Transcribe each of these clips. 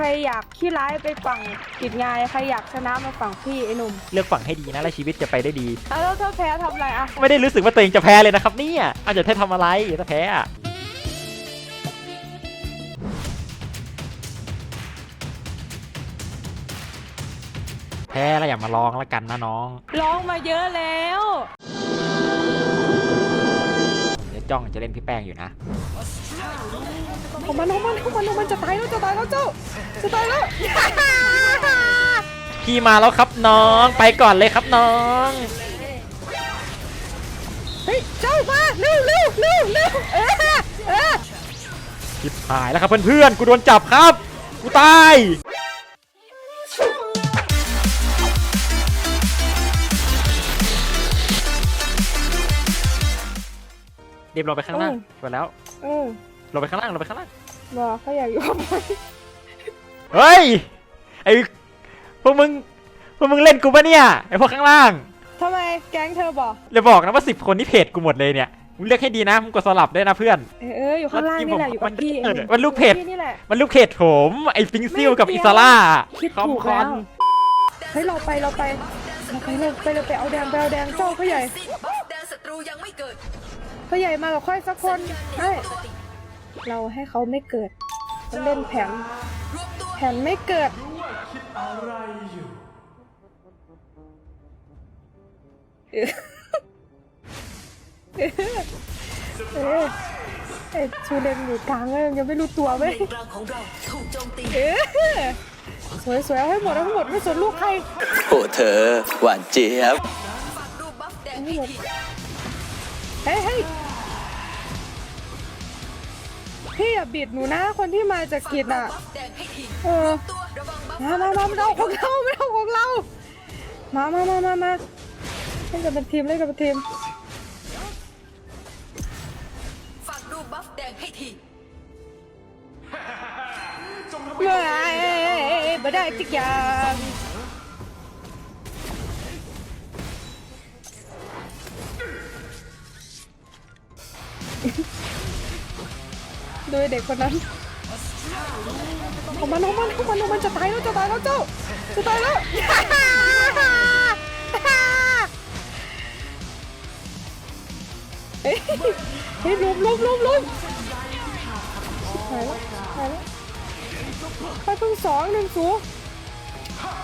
ใครอยากขี้ร้ายไปฝั่งกิจงายใครอยากชนะมาฝั่งพี่ไอ้หนุ่มเลือกฝั่งให้ดีนะแล้วชีวิตจะไปได้ดีอะแล้วถ้าแพ้ทำอะไรอะไม่ได้รู้สึกว่าตัวเองจะแพ้เลยนะครับเนี่ยอาจจะให้ทำอะไรถ้าแพ้อะแพ้แล้วอย่ามาลองแล้วกันนะน้อง ร้องมาเยอะแล้วเดี๋ยว จ้องจะเล่นพี่แป้งอยู่นะของมันของมันของมันของมันจะตายแล้วจะตายแล้วเจ้าจะตายแล้วพี่มาแล้วครับน้องไปก่อนเลยครับน้องเฮ้ยเจ้ามาเร็วเร็วเร็วเร็วเออเออชิบหายแล้วครับเพื่อนๆกูโดนจับครับกูตาย เรียบร้อยไปข้างล่างไปแล้วเออลงไปข้างล่างลงไปข้างล่างบอกเขาอยากอยู่กับมันเฮ้ยไอพวกมึงพวกมึงเล่นกูปะเนี่ยไอพวกข้างล่างทำไมแก๊งเธอบอกเลยบอกนะว่าสิบคนที่เพจกูหมดเลยเนี่ยมึงเลือกให้ดีนะมึงกดสลับด้วยนะเพื่อนเออเอออยู่ข้างล่างนี่แหละอยู่กับพี่เออมันลูกเพจพี่นี่แหละมันลูกเพจผมไอฟิงซิลกับอิซาร่าคิดคอมถูกคอแล้นวเฮ้ยเราไปเราไปเราไปเราไปเราไปเอาแดงไปเอาแดงเจ้าพ่อใหญ่บัฟแดนศัตรูยังไม่เกิด พ่อใหญ่มากับค่อยสักคนใช่เราให้เขาไม่เกิดเขาเล่นแผนรวมตัวแผนไม่เกิดเออเออเออเออชูเลนอยู่กลางเลยยังไม่รู้ตัวไหมเลนกลางของเราถูกโจมตี เออสวยสวยเอาให้หมดเอาให้หมดไม่สนลูกใคร โอ้เธอ หวานเจี๊ยบ ฝากดูบัฟแดงให้ที เฮ้ยเฮ้ยพี่อย่าบิดหนูนะ คนที่มาจากกิจอะบัฟแดงให้ทีเออตัวระวังบัฟมามามาไม่เอาของเราไม่เอาของเรา มามามามามาเล่นกันเป็นทีมเล่นกันเป็นทีมฝากดูบัฟแดงให้ทีเมื่อไอ้บ่ได้จิกอย่าง ดูเด็กคนนั้นของมันของมันของมันของมันจะตายแล้วจะตายแล้วเจ้าจะตายแล้วเฮ้ยเฮ้ยลุมลุมลุมลุมหายแล้วหายแล้วไปเพิ่งสองหนึ่งสู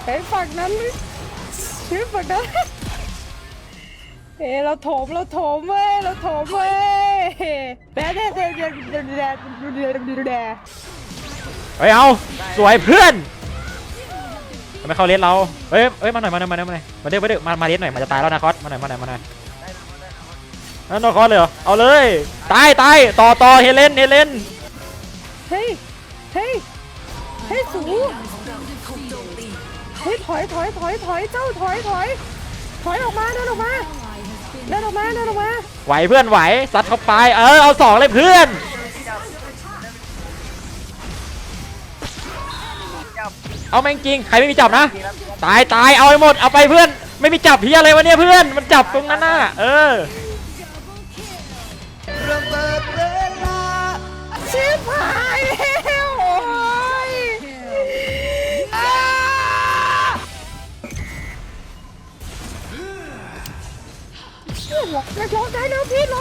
เฮ้ยฝั่งนั้นเฮ้ยฝั่งนั้นเฮ้เราโถมเราโถมเว้ยเราโถมเว้ย แบเฮ้ยเอาสวยเพื่อนทำไมเข้าเลนเราเฮ้ยเฮ้ยมาหน่อยมาหน่อยมาหน่อยมาหน่อยมาเด้อมาเด้อมามาเลสหน่อยมันจะตายแล้วนะคอสมาหน่อยมาหน่อยมาหน่อยนั่นนอคอสเลยเหรอเอาเลยตายตายต่อต่อเฮเลนเฮเลนเฮ้ยเฮ้ยเฮ้ยสูเฮ้ยถอยถอยถอยถอยเจ้าถอยถอยถอยออกมาเดินออกมา เดินออกมาเดินออกมาไหวเพื่อนไหวซัดเข้าไปเออเอาสองเลยเพื่อนเอาแม่งจริงใครไม่มีจับนะตายตายเอาไปหมดเอาไปเพื่อน ไม่มีจับเฮียอะไรวะเนี่ยเพื่อนมันจับตรงนั้นน่ะเออชิบหาย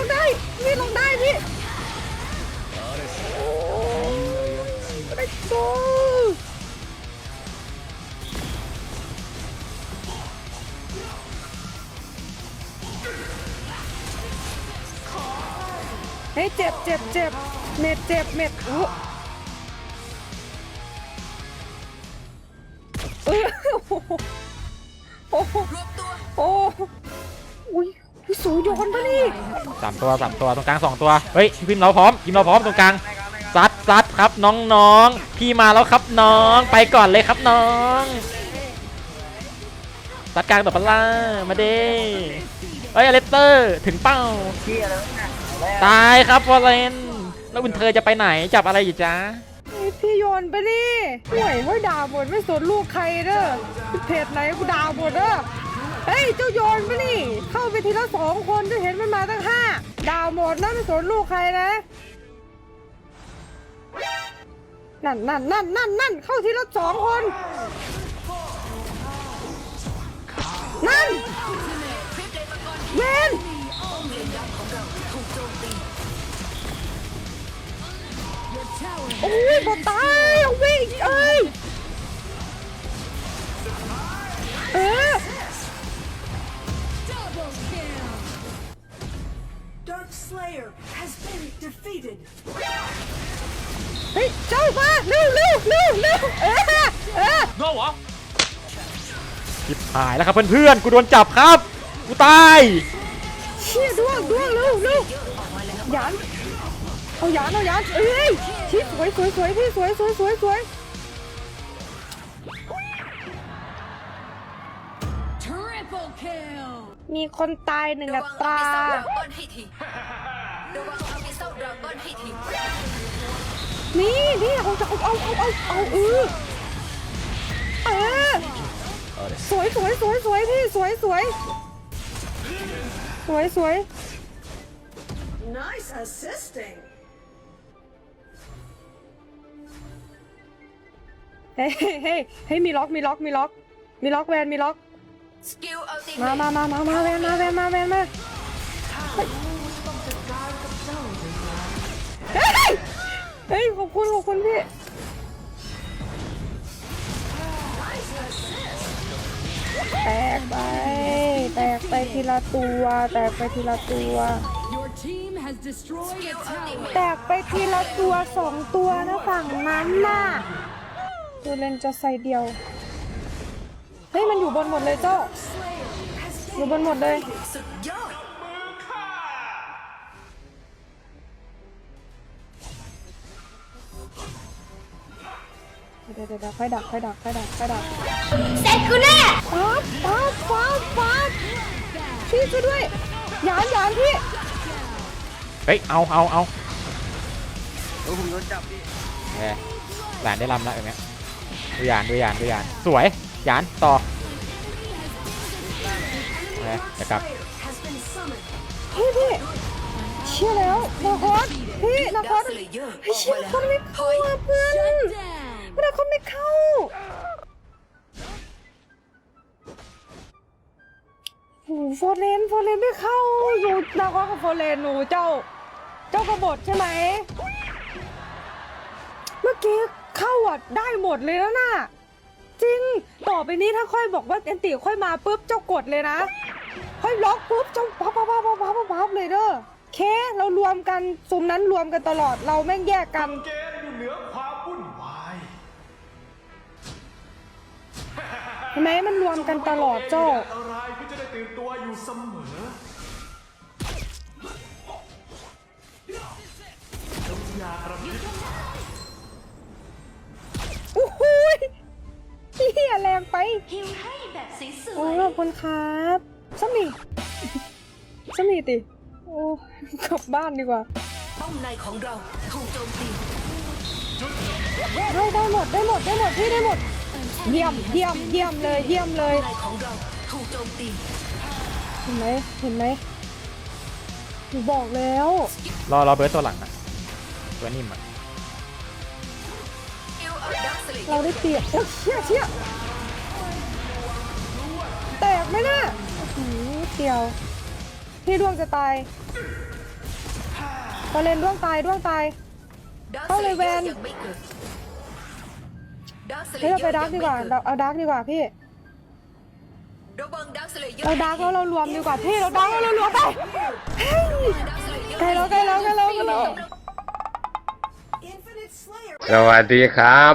งได้พี่ลงได้พี่โอ้ยไปโก้เฮ้ยเจ็บเจ็บเจ็บเม็ดเจ็บเม็ดอู้เออโอ้โหรวมตัวโอ้อุ้ย พี่สูโยนปะนี่สามตัวสามตัวตรงกลางสองตัวเฮ้ยพิมพ์เราพร้อมพิมพ์เราพร้อมตรงกลางซัดซัดครับน้องๆพี่มาแล้วครับน้อง ไปก่อนเลยครับน้องซัดกลางต่อปะล่ามาเด้เฮ้ยอเลสเตอร์ถึงเป้าตายครับวอลเลนแล้วคุณเธอจะไปไหนจับอะไรอยู่จ๊ะเฮ้ยพี่โยนไปะนี่ห่วยเฮ้ยด่าหมดไม่สนลูกใครเด้อเพจไหนกูด่าหมดเด้อ เฮ้ย เจ้าโยนไปะนี่ เข้าไปทีละสองคนจะเห็นมันมาตั้งห้าด่าหมดนะไม่สนลูกใครนะ นั่นนั่นนั่นนั่นนั่นเข้าทีละสองคน นั่นเวนโจมตีโอ้ยบอตายเอาวิ่งเอ้ย Slayer has been defeated. เฮ้ยเจ้ามาเร็วเร็วเร็วเร็วเออเออชิบหายแล้วครับเพื่อนๆกูโดนจับครับกูตายเชี่ยด้วงด้วงเร็วเร็วหยานเอาหยานเอาหยานเอ้ยชิสวยสวยสวยพี่สวยสวยสวยสวย มีคนตายหนึ่งระอัวังตอาราบิเซาดราก้อนให้ทีระวังอาบิเซาดราก้อนให้ทีนี่นี่เอาเอาเอาเอาเอาเอาเออเออสวยสวยสวยสวยพี่สวยสวยสวยสวย Nice assisting. เฮ้ยเฮ้ยเฮ้ยเฮ้ยมีล็อกมีล็อกมีล็อกมีล็อกแวนมีล็อก สกิลอัลติมาเมมาทมามามาแวนมาแวนมาแวนมาเฮ้ยเฮ้ยขอบคุณขอบคุณพี่ แตกไป แตกไปทีละตัว แตกไปทีละตัว Your team has destroyed a tower. แตกไปทีละตัวสองตัวนะฝั่งนั้นน่ะตัวเลนจะใส่เดียว เฮ้ยมันอยู่บนหมดเลยเจ้า อยู่บนหมดเลยสุดยอดเดี๋ยวเดี๋ยวเดี๋ยวค่อยดักค่อยดักค่อยดักค่อยดักเสร็จกูแน่ป๊าบป๊าบป๊าบป๊าบพี่ช่วยด้วยหยานหยานพี่เฮ้ยเอาเอาเอาโอ้ผมโดนจับพี่หลานได้ลำแล้วอย่างเงี้ยดูยานดูยานดูยานสวย ยานต่อเฮ้ยจะกลับพี่พี่เชื่อแล้วนาคอสพี่นาคดาอร์สสเลเยอร์เฮ้ยอเชื่ออกมาคนไม่แล้วเข้าเฮ้ยอะเพื่อน Down. เวลาคนไม่เข้าโอ้โหโฟร์เลนโฟร์เลนไม่เข้าอยู่นาคอสกับโฟร์เลนหนูเจ้า เจ้ากบฏใช่ไหมเมื่อกี้เข้าอะได้หมดเลยแล้วน่ะ จริง ต่อไปนี้ถ้าค่อยบอกว่าแอนติค่อยมาปุ๊บเจ้ากดเลยนะ ค่อยล็อกปุ๊บเจ้าพับพับพับพับพับพับพับเลยเด้อเคเรารวมกันซุมนั้นรวมกันตลอดเราแม่งแยกกัน เกณฑ์อยู่เหนือความวุ่นวายเห็นไหมมันรวมกันตลอดเจ้า อะไรก็จะได้ตื่นตัวอยู่เสมอ เฮียแรงไปฮิวให้แบบสโอ้วยขอบคุณครับสมีสมีติ โอ้กลับบ้านดีกว่าป้อมในของเราถูกโจมตีได้ได้หมดได้หมดได้หมดพี่ได้หมด เยี่ยมเยี่ยมเยี่ยมเลยเยี่ยมเลยในของเราถูกโจมตีเห็นไหมเห็นไหมหนูบอกแล้ว รอรอเบิร์ตตัวหลังอะตัวนิ่มอะ เราได้เปรียบโอ้ยเชี่ยเชี่ยแตกไหมน่ะอื้อหือเดียว พี่ดวงจะตายพอเลนดวงตายดวงตาย เข้าเลยเยแวนเกิดดาร์สเลเฮ้ยเราไปดักดีกว่าเราเอาดักดีกว่าพี่ เราดักแล้วเรารวมดีกว่าพี่เราดักแล้วเรารวมไปใกล้แล้วใกล้แล้วใกล้แล้วใกล้แล้ว สวัสดีครับ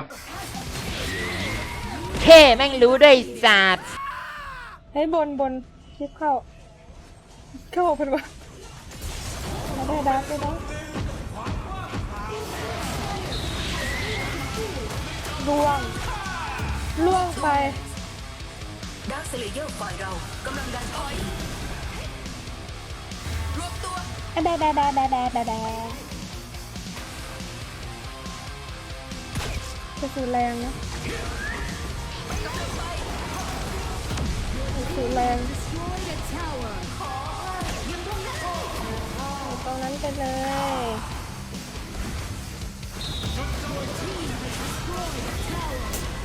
เท่แม่งรู้ด้วยจัดให้ยบนบนคลิปเข้า เข้าเป็นว่าเราได้ดักได้ดักล่วงล่วงไปดาร์สเลเยอร์ฝ่ายเรากำลังดันพอยต์รวมตัว อะแดะแดะแดะแดะแดะแดะ แดะจะสูดแรงนะสูดแรงตรงนั้นไปเลย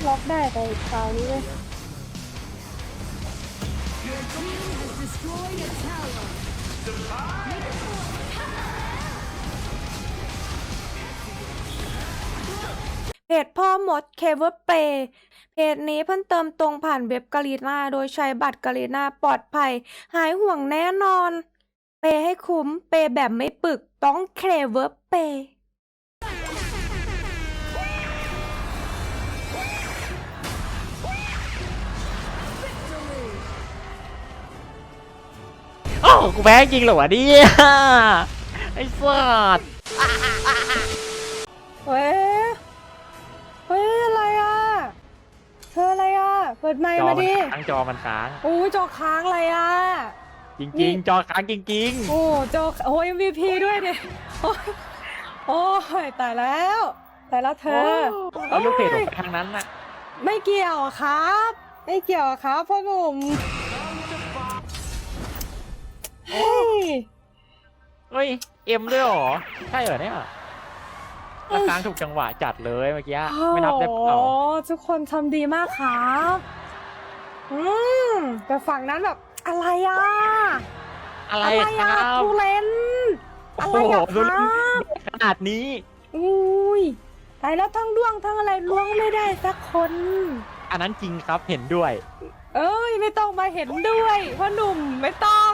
ล็อกได้แต่คราวนี้เลย เพจพ่อมดเคเวอร์เปเพจนี้เพิ่มเติมตรงผ่านเว็บกาลีนาโดยใช้บัตรกาลีนาปลอดภัย หายห่วงแน่นอน เปย์ให้คุ้ม เปย์แบบไม่ปึกต้องเคเวอร์เปโอ้าวกูแพ้จริงเหรอวะเนี่ยไอ้สัสเฮ้ย เฮ้ยอะไรอะ เธออะไรอะ เปิดไมค์จอมามันดิค้างจอมันค้าง โอ้ยจอค้างอะไรอะ จนี่ ริง ๆ จอค้างจริง โอ้จอโอ้ย MVP ด้วยดิโอ้ยโอ้ยตายแล้วตายแล้วๆเธอโเอาลูกเพจผมไปทางนั้นน่ะไม่เกี่ยวอะครับ ไม่เกี่ยวอะครับพ่อหนุ่มเฮ้ย เฮ้ยเอ็มด้วยเหรอ ใช่เหรอเนี่ย แล้วค้างถูกจังหวะจัดเลยเมื่อกี้ไม่นับได้เปล่าโอ้โหทุกคนทำดีมากครับอืมแต่ฝั่งนั้นแบบอะไรอะอะไรอะไรคอะรับทูเลนโอ้อะไรโหอะดูครับ ขนาดนี้ อุ้ยตายแล้วทั้งด้วงทั้งอะไรล้วงไม่ได้สักคน อันนั้นจริงครับเห็นด้วย เอ้ยไม่ต้องมาเห็นด้วยพ่อหนุ่มไม่ต้อง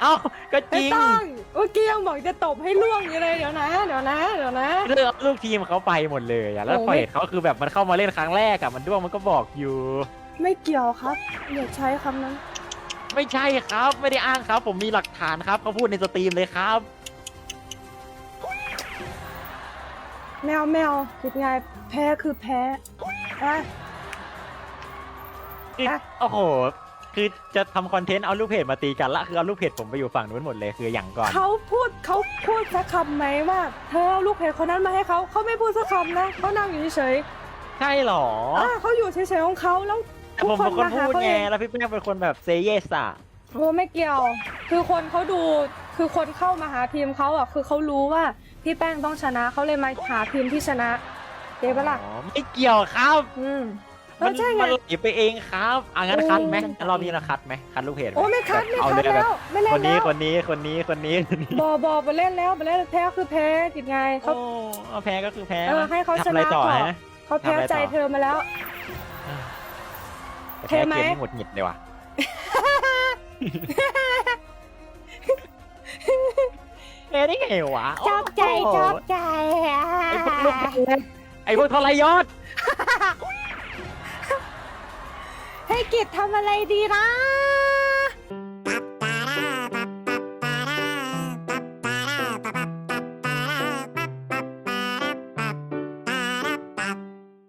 เอ้าก็จไม่ริง ต้อง เมื่อกี้ยังบอกจะตบให้ล่วงอยู่เลยเดี๋ยวนะเดี๋ยวนะเดี๋ยวนะเรื่องลูกทีมเขาไปหมดเลยอะแล้วโอ้พอไม่เห็นเขาคือแบบมันเข้ามาเล่นครั้งแรกอะมันด้วงมันก็บอกอยู่ ไม่เกี่ยวครับอย่าใช้คำนั้น ไม่ใช่ครับ ไม่ได้อ้างครับ ผมมีหลักฐานครับเขาพูดในสตรีมเลยครับแมวแมวคิดไงแพ้คือแพ้อะคืออะ โอ้โห คือจะทำคอนเทนต์เอาลูกเพจมาตีกันละคือเอาลูกเพจผมไปอยู่ฝั่งนู้นหมดเลยคืออย่างก่อน เขาพูดเขาพูดสักคำไหมว่า เธอเอาลูกเพจคนนั้นมาให้เขาเขาไม่พูดสักคำนะเขานั่งอยู่เฉยใช่เหรอๆอ่าเขาอยู่เฉยๆของเขาแล้วแต่ทุกผมคเป็นนคนมาหาพูดเขาไงเอง แล้วพี่แป้งเป็นคนแบบเซเยสอะโอ้ไม่เกี่ยว คือคนเขาดู คือคนเข้ามาหาทีมเขาอะ คือเขารู้ว่าพี่แป้งต้องชนะ เขาเลยมาหาทีมที่ชนะเก็บปะล่ะอ๋อไม่เกี่ยวครับ อืม เอมัอใช่ไง มันไหลไปเองครับอะงั้นโอ้คัดไหมงั้นรอบนี้เราคัดไหมคัดลูกเพจหโอ้ไม่คัดไม่เอาคัดเลยแล้แบบวไม่เล่คนนนี้แล้วคนนี้คนนี้คนนี้คนนี้บอบอไปเล่นแล้วไปเล่นแพ้คือแพ้กิดไงเขา โอ้เอาแพ้ก็คือแพ้เออให้เขาชทำอะไรนะต่อก่อน ฮะ เขาแพ้ทำอะไรต่อ ใจเธอมาแล้ว แต่เท่แพ้ไหมเกมนี่หงุดหงิดเลยว่ะแพ้ได้ไงวะชอบใจโโหชอบใจอะไอ้พวกลูกไอ้พวกทรยศ ให้กิจทำอะไรดีนะ